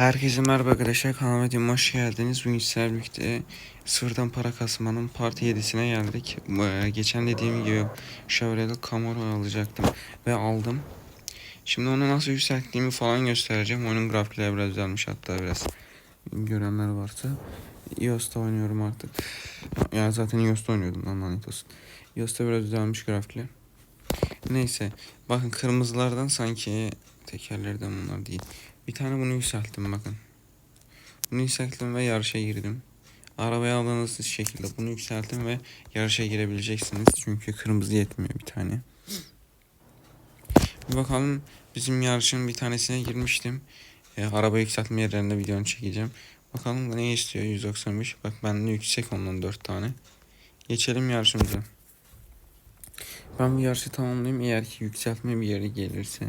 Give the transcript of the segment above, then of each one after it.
Herkese merhaba arkadaşlar kanalıma videoma hoş geldiniz. Bugün sizlerle sıfırdan para kasmanın part 7'sine geldik. Ee, Geçen dediğim gibi Chevrolet Camaro alacaktım ve aldım. Şimdi onu nasıl yükselttiğimi falan göstereceğim. Oyunun grafikleri biraz düzelmiş hatta biraz görenler varsa. iOS'ta oynuyorum artık. Yani zaten iOS'ta oynuyordum lan lanet olsun. iOS'ta biraz düzelmiş grafikler. Neyse bakın kırmızılardan sanki tekerlerden bunlar değil. Bir tane bunu yükselttim bakın. Bunu yükselttim ve yarışa girdim. Arabaya aldığınız şekilde bunu yükselttim ve yarışa girebileceksiniz. Çünkü kırmızı yetmiyor bir tane. Bir bakalım bizim yarışın bir tanesine girmiştim. E, araba yükseltme yerlerinde videonu çekeceğim. Bakalım ne istiyor 195. Bak bende yüksek ondan 4 tane. Geçelim yarışımıza. Ben bu yarışı tamamlayayım. Eğer ki yükseltme bir yere gelirse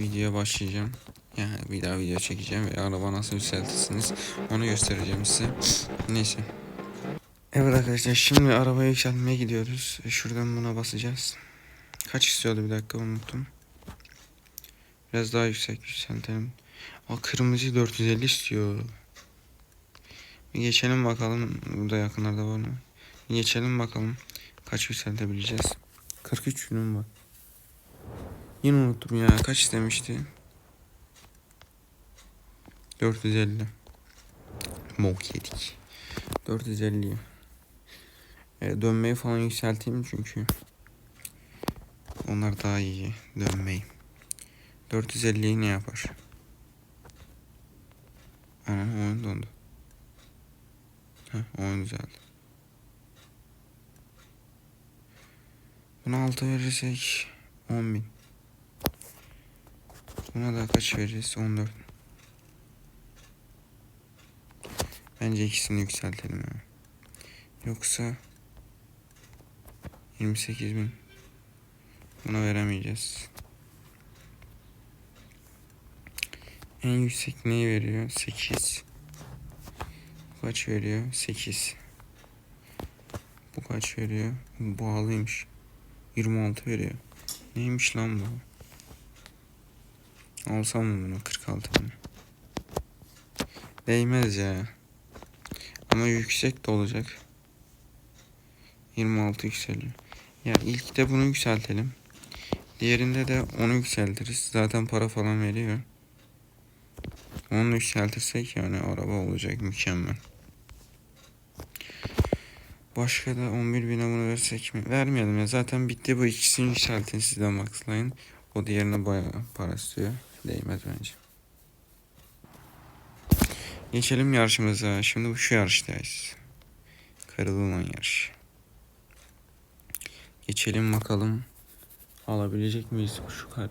videoya başlayacağım. Yani bir daha video çekeceğim ve araba nasıl yükseltirsiniz onu göstereceğim size. Neyse. Evet arkadaşlar şimdi arabaya yükseltmeye gidiyoruz. E, Şuradan buna basacağız. Kaç istiyordu bir dakika unuttum. Biraz daha yüksek yükseltelim. Aa kırmızı 450 istiyor. Bir geçelim bakalım. Burada yakınlarda var mı? Bir geçelim bakalım. Kaç yükseltebileceğiz. 43 günüm var. Yine unuttum ya. Kaç istemişti? 450. Mok yedik. 450. E, dönmeyi falan yükselteyim çünkü. Onlar daha iyi dönmeyi. 450'yi ne yapar? Ana oyun dondu. Heh, oyun düzeldi. Buna 6 verirsek 10.000. Buna da kaç veririz? 14. Bence ikisini yükseltelim ya. Yoksa 28 bin buna veremeyeceğiz. En yüksek neyi veriyor? 8. Bu kaç veriyor? 8. Bu kaç veriyor? Bu Pahalıymış. 26 veriyor. Neymiş lan bu? Alsam mı bunu? 46 bin. Değmez ya. Ama yüksek de olacak. 26 yükseliyor. Ya ilk de bunu yükseltelim. Diğerinde de onu yükseltiriz. Zaten para falan veriyor. Onu yükseltirsek yani araba olacak mükemmel. Başka da 11 bine bunu versek mi? Vermeyelim ya. Zaten bitti bu ikisini yükseltin sizden maxlayın. O diğerine bayağı para istiyor. Değmez bence. Geçelim yarışımıza. Şimdi bu şu yarıştayız. Karılıman yarışı. Geçelim bakalım. Alabilecek miyiz şu karıyı?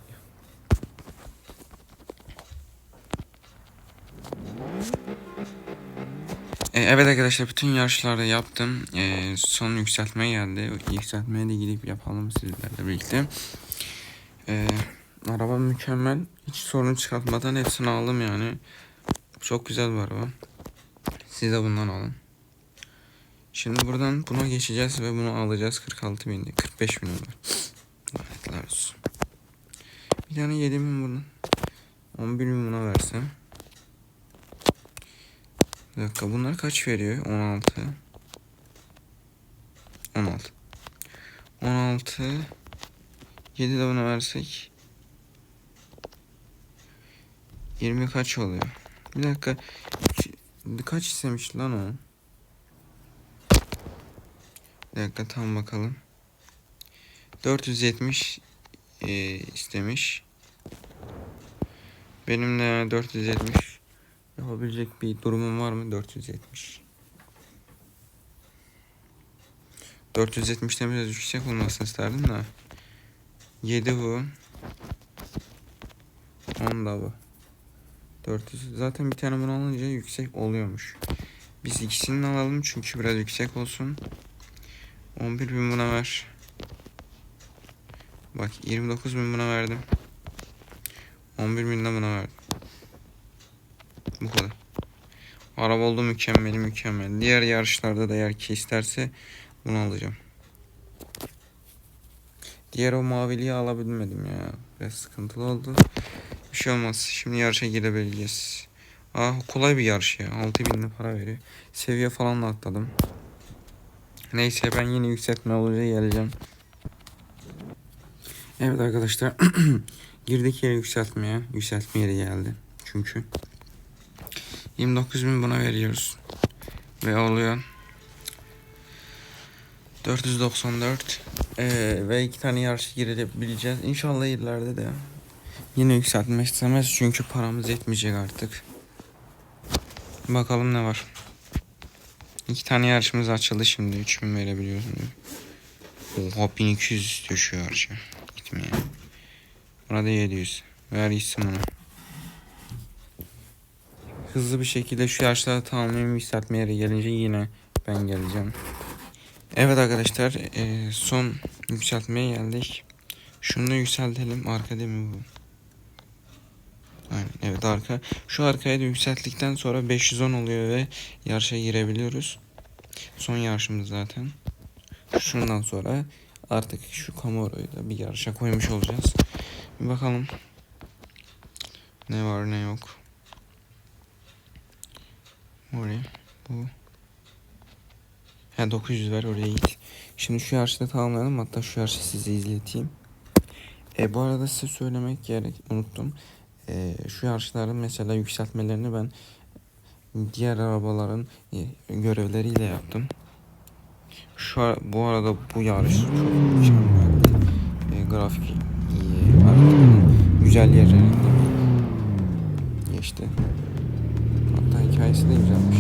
E, Evet arkadaşlar bütün yarışları yaptım. E, son yükseltmeye geldi. Yükseltmeye de gidip yapalım sizlerle birlikte. E, araba mükemmel. Hiç sorun çıkartmadan hepsini aldım yani. Çok güzel bir araba. Siz de bundan alın. Şimdi buradan buna geçeceğiz ve bunu alacağız 46 bin 45 bin olur. Lanetler olsun. Bir tane 7 bin bunun. 11 bin buna versem. Bir dakika bunlar kaç veriyor? 16. 16. 16. 7 de buna versek. 20 kaç oluyor? Bir dakika. Kaç istemiş lan o? Bir dakika tam bakalım. 470 e, istemiş. Benim de 470 yapabilecek bir durumum var mı? 470. 470'ten biraz yüksek olmasını isterdim de. 7 bu. 10 da bu. 400. Zaten bir tane bunu alınca yüksek oluyormuş. Biz ikisini alalım çünkü biraz yüksek olsun. 11 bin buna ver. Bak 29 bin buna verdim. 11 bin de buna verdim. Bu kadar. Araba oldu mükemmel mükemmel. Diğer yarışlarda da eğer ki isterse bunu alacağım. Diğer o maviliği alabilmedim ya. Biraz sıkıntılı oldu. Bir şey olmaz. Şimdi yarışa girebileceğiz. Aa kolay bir yarış ya. 6000 lira para veriyor. Seviye falan da atladım. Neyse ben yine yükseltme olunca geleceğim. Evet arkadaşlar. Girdik yere yükseltmeye. Yükseltme yeri geldi. Çünkü. 29.000 buna veriyoruz. Ve oluyor. 494 ee, ve iki tane yarış girebileceğiz. İnşallah ileride de yine yükseltmek istemez çünkü paramız yetmeyecek artık. Bakalım ne var. İki tane yarışımız açıldı şimdi. 3000 verebiliyorsun diyor. Oha 1200 istiyor şu yarışı. Gitmeye. Buna da 700. Ver gitsin bunu. Hızlı bir şekilde şu yarışları tamamlayayım. Yükseltme yere gelince yine ben geleceğim. Evet arkadaşlar e, son yükseltmeye geldik. Şunu yükseltelim. Arka değil mi bu? Aynen evet arka. Şu arkaya da yükselttikten sonra 510 oluyor ve yarışa girebiliyoruz. Son yarışımız zaten. Şundan sonra artık şu Camoro'yu da bir yarışa koymuş olacağız. Bir bakalım. Ne var ne yok. Oraya. Bu. Ha 900 ver oraya git. Şimdi şu yarışı da tamamlayalım. Hatta şu yarışı size izleteyim. E bu arada size söylemek gerek unuttum. E, şu yarışların mesela yükseltmelerini ben diğer arabaların e, görevleriyle yaptım. Şu ara- bu arada bu yarış çok mükemmel. E, grafik iyi. Haritanın güzel yerlerinde geçti. Hatta hikayesi de güzelmiş.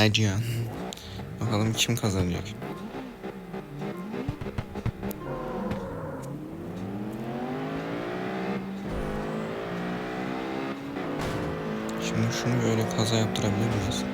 Acıyor. Bakalım kim kazanacak. Şimdi şunu böyle kaza yaptırabilir miyiz?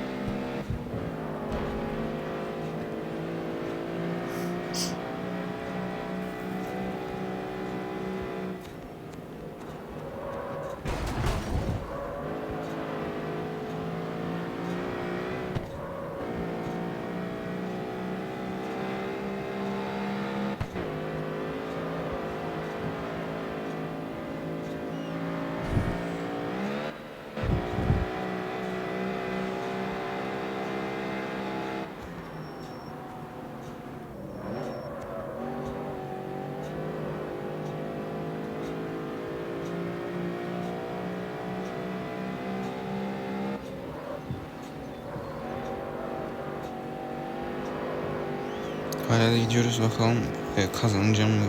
Hala da gidiyoruz bakalım e, kazanacağım mı?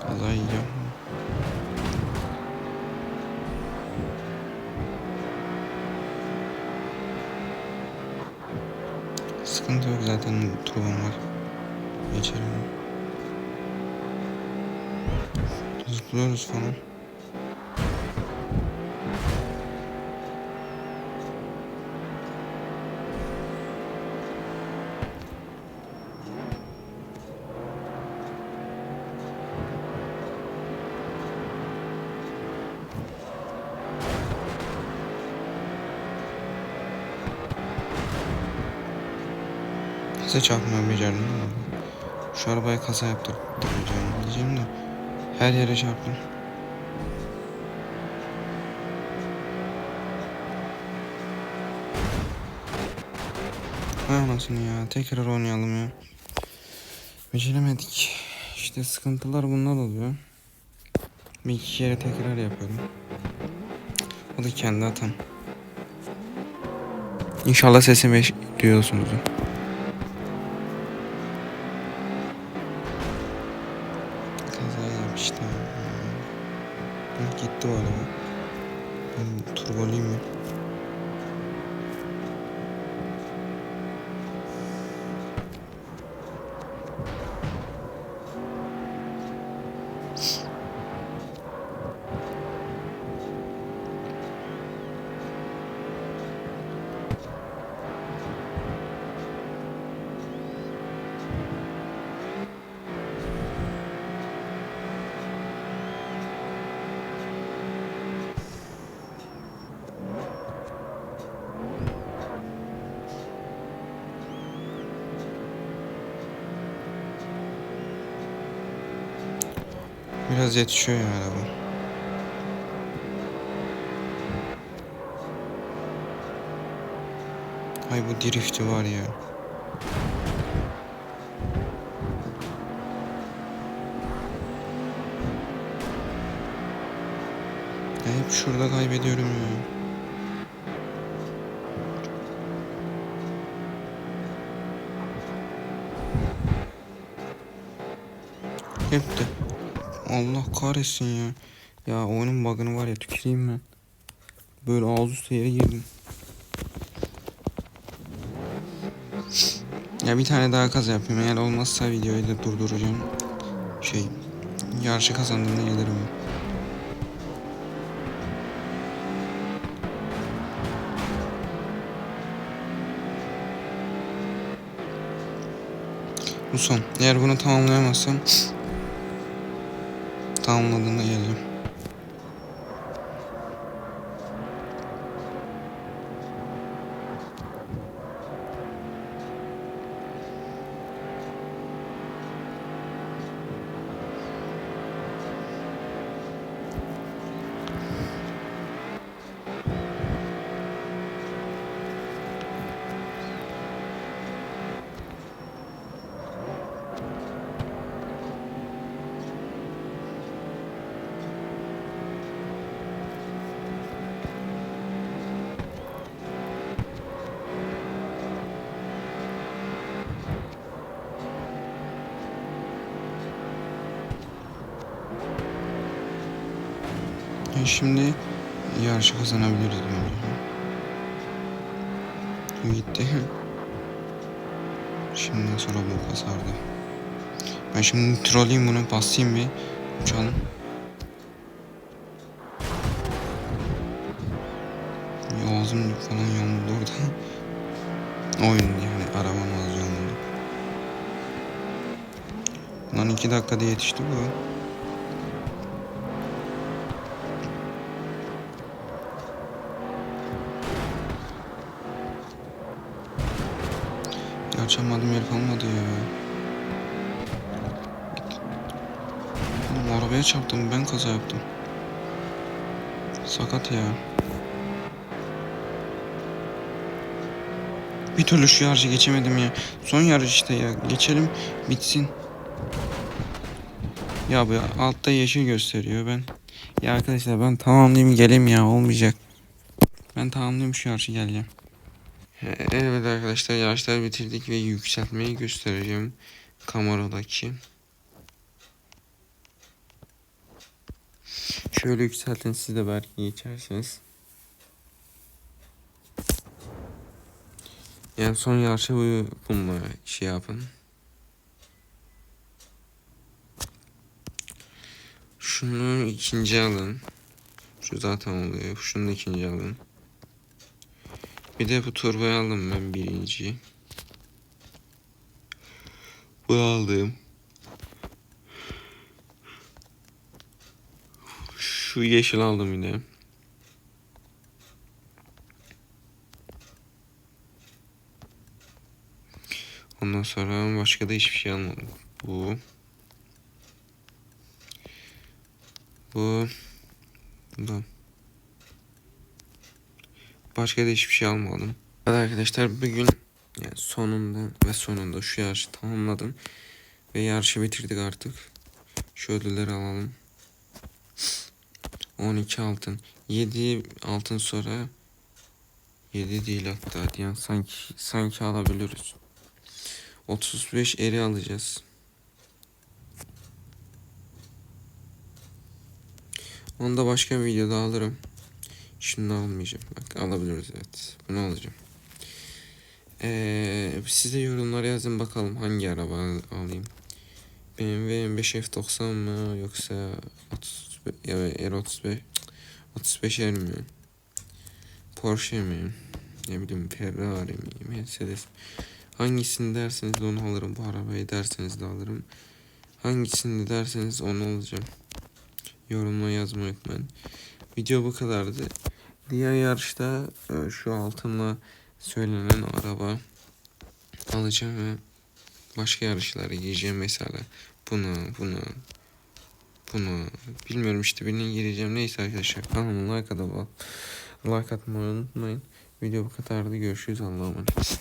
Kaza yiyeceğim. Sıkıntı yok zaten turbom var. Geçerim. Zıplıyoruz falan. Size çarpmayı becerdim ama şu arabaya kaza yaptırmayacağım diyeceğim de her yere çarptım. Anasını ya tekrar oynayalım ya. Beceremedik. İşte sıkıntılar bunlar oluyor. Bir iki kere tekrar yapıyorum. O da kendi hatam. İnşallah sesimi duyuyorsunuzdur. Ben turboluyum ya. Biraz yetişiyor ya araba. Ay bu drifti var ya. Ya hep şurada kaybediyorum ya. Hep de. Allah kahretsin ya. Ya oyunun bug'ını var ya tüküreyim ben. Böyle ağız üstü yere girdim. Ya bir tane daha kaza yapayım. Eğer olmazsa videoyu da durduracağım. Şey, yarışı kazandığımda gelirim. Bu son. Eğer bunu tamamlayamazsam tamamladığımda geleceğim. Ya şimdi yarışı kazanabiliriz bence. Gitti. Şimdiden sonra bu kasardı. Ben şimdi trolleyim bunu basayım bir uçalım. Ağzım falan yandı orada. Oyun yani arabam az yandı. Lan iki dakikada yetişti bu. Açamadım yer kalmadı ya. Oğlum arabaya çarptım ben kaza yaptım. Sakat ya. Bir türlü şu yarışı geçemedim ya. Son yarış işte ya. Geçelim bitsin. Ya bu altta yeşil gösteriyor ben. Ya arkadaşlar ben tamamlayayım geleyim ya olmayacak. Ben tamamlayayım şu yarışı geleceğim. Evet arkadaşlar yarışları bitirdik ve yükseltmeyi göstereceğim kameradaki. Şöyle yükseltin siz de belki geçersiniz. Yani son yarışı bu bununla şey yapın. Şunu ikinci alın. Şu zaten oluyor. Şunu da ikinci alın. Bir de bu turbayı aldım ben birinci. Bu aldım. Şu yeşil aldım yine. Ondan sonra başka da hiçbir şey almadım. Bu. Bu. Bu. Başka da hiçbir şey almadım. Evet arkadaşlar bugün yani sonunda ve sonunda şu yarışı tamamladım. Ve yarışı bitirdik artık. Şu ödülleri alalım. 12 altın. 7 altın sonra 7 değil hatta yani sanki sanki alabiliriz. 35 eri alacağız. Onu da başka bir videoda alırım. Şunu almayacağım. Bak alabiliriz evet. Bunu alacağım. Ee, size yorumlara yazın bakalım hangi araba alayım. BMW M5 F90 mı yoksa 35 ya R35 35 er mi? Porsche mi? Ne bileyim Ferrari mi? Mercedes. Hangisini derseniz onu alırım. Bu arabayı derseniz de alırım. Hangisini derseniz onu alacağım. Yorumla yazmayı unutmayın. Video bu kadardı. Diğer yarışta e, şu altınla söylenen araba alacağım ve başka yarışlara gireceğim mesela bunu bunu bunu. Bilmiyorum işte birini gireceğim. Neyse arkadaşlar kanalıma like like atmayı unutmayın. Video bu kadardı. Görüşürüz. Allah'a emanet.